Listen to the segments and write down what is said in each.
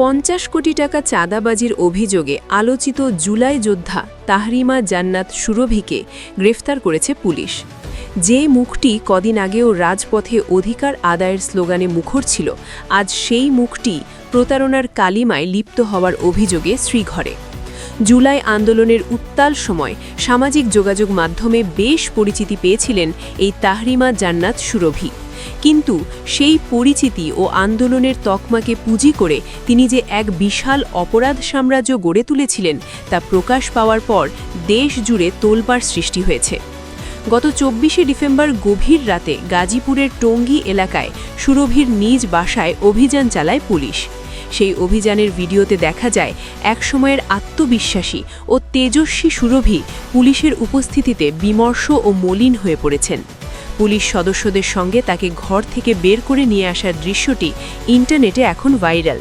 পঞ্চাশ কোটি টাকা চাঁদাবাজির অভিযোগে আলোচিত জুলাই যোদ্ধা তাহরিমা জান্নাত সুরভিকে গ্রেফতার করেছে পুলিশ। যে মুখটি কদিন আগেও রাজপথে অধিকার আদায়ের স্লোগানে মুখর ছিল, আজ সেই মুখটি প্রতারণার কালিমায় লিপ্ত হওয়ার অভিযোগে শ্রীঘরে। জুলাই আন্দোলনের উত্তাল সময় সামাজিক যোগাযোগ মাধ্যমে বেশ পরিচিতি পেয়েছিলেন এই তাহরিমা জান্নাত সুরভি। কিন্তু সেই পরিচিতি ও আন্দোলনের তকমাকে পুঁজি করে তিনি যে এক বিশাল অপরাধ সাম্রাজ্য গড়ে তুলেছিলেন, তা প্রকাশ পাওয়ার পর দেশ জুড়ে তোলপাড় সৃষ্টি হয়েছে। গত চব্বিশে ডিসেম্বর গভীর রাতে গাজীপুরের টঙ্গী এলাকায় সুরভির নিজ বাসায় অভিযান চালায় পুলিশ। সেই অভিযানের ভিডিওতে দেখা যায়, একসময়ের আত্মবিশ্বাসী ও তেজস্বী সুরভি পুলিশের উপস্থিতিতে বিমর্ষ ও মলিন হয়ে পড়েছেন। পুলিশ সদস্যদের সঙ্গে তাকে ঘর থেকে বের করে নিয়ে আসার দৃশ্যটি ইন্টারনেটে এখন ভাইরাল।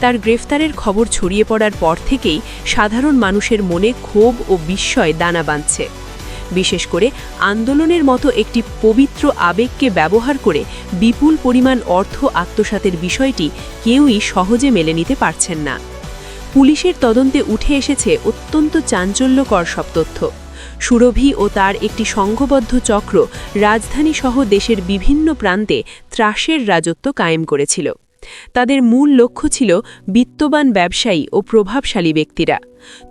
তার গ্রেফতারের খবর ছড়িয়ে পড়ার পর থেকেই সাধারণ মানুষের মনে ক্ষোভ ও বিস্ময় দানা বাঁধছে। বিশেষ করে আন্দোলনের মতো একটি পবিত্র আবেগকে ব্যবহার করে বিপুল পরিমাণ অর্থ আত্মসাতের বিষয়টি কেউই সহজে মেলে নিতে পারছেন না। পুলিশের তদন্তে উঠে এসেছে অত্যন্ত চাঞ্চল্যকর সব তথ্য। সুরভি ও তার একটি সংঘবদ্ধ চক্র রাজধানীসহ দেশের বিভিন্ন প্রান্তে ত্রাসের রাজত্ব কায়েম করেছিল। তাদের মূল লক্ষ্য ছিল বিত্তবান ব্যবসায়ী ও প্রভাবশালী ব্যক্তিরা।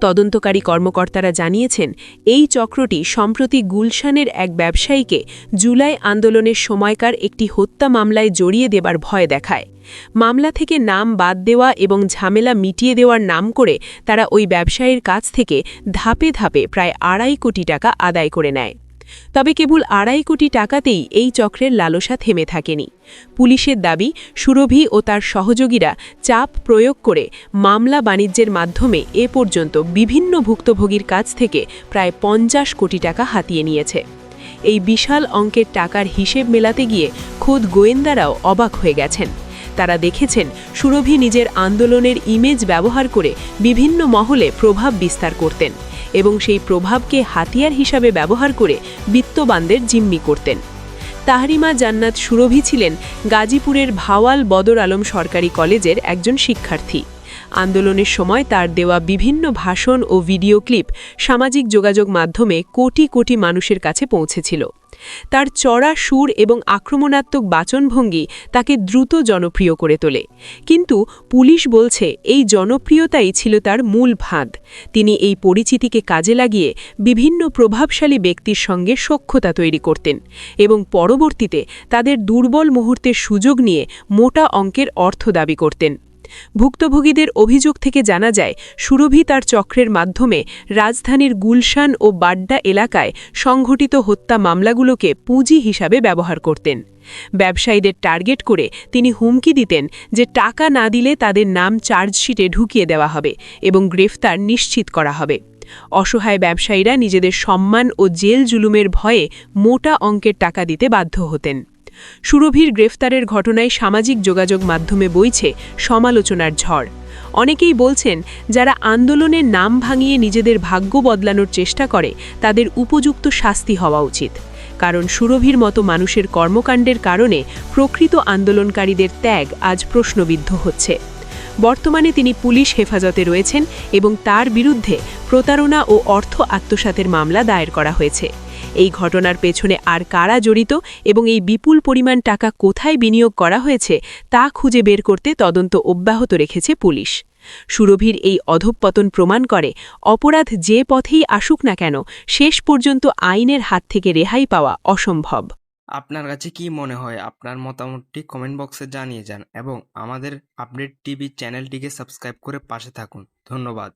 তদন্তকারী কর্মকর্তারা জানিয়েছেন, এই চক্রটি সম্প্রতি গুলশানের এক ব্যবসায়ীকে জুলাই আন্দোলনের সময়কার একটি হত্যা মামলায় জড়িয়ে দেবার ভয় দেখায়। মামলা থেকে নাম বাদ দেওয়া এবং ঝামেলা মিটিয়ে দেওয়ার নাম করে তারা ওই ব্যবসায়ীর কাছ থেকে ধাপে ধাপে প্রায় আড়াই কোটি টাকা আদায় করে নেয়। তবে কেবল আড়াই কোটি টাকাতেই এই চক্রের লালসা থেমে থাকেনি। পুলিশের দাবি, সুরভি ও তার সহযোগীরা চাপ প্রয়োগ করে মামলা বাণিজ্যের মাধ্যমে এ পর্যন্ত বিভিন্ন ভুক্তভোগীর কাছ থেকে প্রায় পঞ্চাশ কোটি টাকা হাতিয়ে নিয়েছে। এই বিশাল অঙ্কের টাকার হিসেব মেলাতে গিয়ে খোদ গোয়েন্দারাও অবাক হয়ে গেছেন। তারা দেখেছেন, সুরভি নিজের আন্দোলনের ইমেজ ব্যবহার করে বিভিন্ন মহলে প্রভাব বিস্তার করতেন। এবং সেই প্রভাবকে হাতিয়ার হিসাবে ব্যবহার করে বিত্তবানদের জিম্মি করতেন। তাহরিমা জান্নাত সুরভি ছিলেন গাজীপুরের ভাওয়াল বদর আলম সরকারি কলেজের একজন শিক্ষার্থী। আন্দোলনের সময় তার দেওয়া বিভিন্ন ভাষণ ও ভিডিও ক্লিপ সামাজিক যোগাযোগ মাধ্যমে কোটি কোটি মানুষের কাছে পৌঁছেছিল। তার চড়া সুর এবং আক্রমণাত্মক বাচনভঙ্গি তাকে দ্রুত জনপ্রিয় করে তোলে। কিন্তু পুলিশ বলছে, এই জনপ্রিয়তাই ছিল তার মূল ফাঁদ তিনি এই পরিচিতিকে কাজে লাগিয়ে বিভিন্ন প্রভাবশালী ব্যক্তির সঙ্গে সখ্যতা তৈরি করতেন এবং পরবর্তীতে তাদের দুর্বল মুহূর্তের সুযোগ নিয়ে মোটা অঙ্কের অর্থ দাবি করতেন। ভুক্তভোগীদের অভিযোগ থেকে জানা যায়, সুরভি তার চক্রের মাধ্যমে রাজধানীর গুলশান ও বাড্ডা এলাকায় সংঘটিত হত্যা মামলাগুলোকে পুঁজি হিসাবে ব্যবহার করতেন। ব্যবসায়ীদের টার্গেট করে তিনি হুমকি দিতেন যে টাকা না দিলে তাদের নাম চার্জশিটে ঢুকিয়ে দেওয়া হবে এবং গ্রেফতার নিশ্চিত করা হবে। অসহায় ব্যবসায়ীরা নিজেদের সম্মান ও জেল জুলুমের ভয়ে মোটা অঙ্কের টাকা দিতে বাধ্য হতেন। সুরভির গ্রেফতারের ঘটনায় সামাজিক যোগাযোগ মাধ্যমে বইছে সমালোচনার ঝড়। অনেকেই বলছেন, যারা আন্দোলনের নাম ভাঙিয়ে নিজেদের ভাগ্য বদলানোর চেষ্টা করে, তাদের উপযুক্ত শাস্তি হওয়া উচিত। কারণ সুরভির মতো মানুষের কর্মকাণ্ডের কারণে প্রকৃত আন্দোলনকারীদের ত্যাগ আজ প্রশ্নবিদ্ধ হচ্ছে। বর্তমানে তিনি পুলিশ হেফাজতে রয়েছেন এবং তার বিরুদ্ধে প্রতারণা ও অর্থ আত্মসাতের মামলা দায়ের করা হয়েছে। এই ঘটনার পেছনে আর কারা জড়িত এবং এই বিপুল পরিমাণ টাকা কোথায় বিনিয়োগ করা হয়েছে তা খুঁজে বের করতে তদন্ত অব্যাহত রেখেছে পুলিশ। সুরভির এই অধঃপতন প্রমাণ করে, অপরাধ যে পথেই আসুক না কেন, শেষ পর্যন্ত আইনের হাত থেকে রেহাই পাওয়া অসম্ভব। আপনার কাছে কি মনে হয়? আপনার মতামতটি কমেন্ট বক্সে জানিয়ে যান এবং আমাদের আপডেট টিভি চ্যানেলটিকে সাবস্ক্রাইব করে পাশে থাকুন। ধন্যবাদ।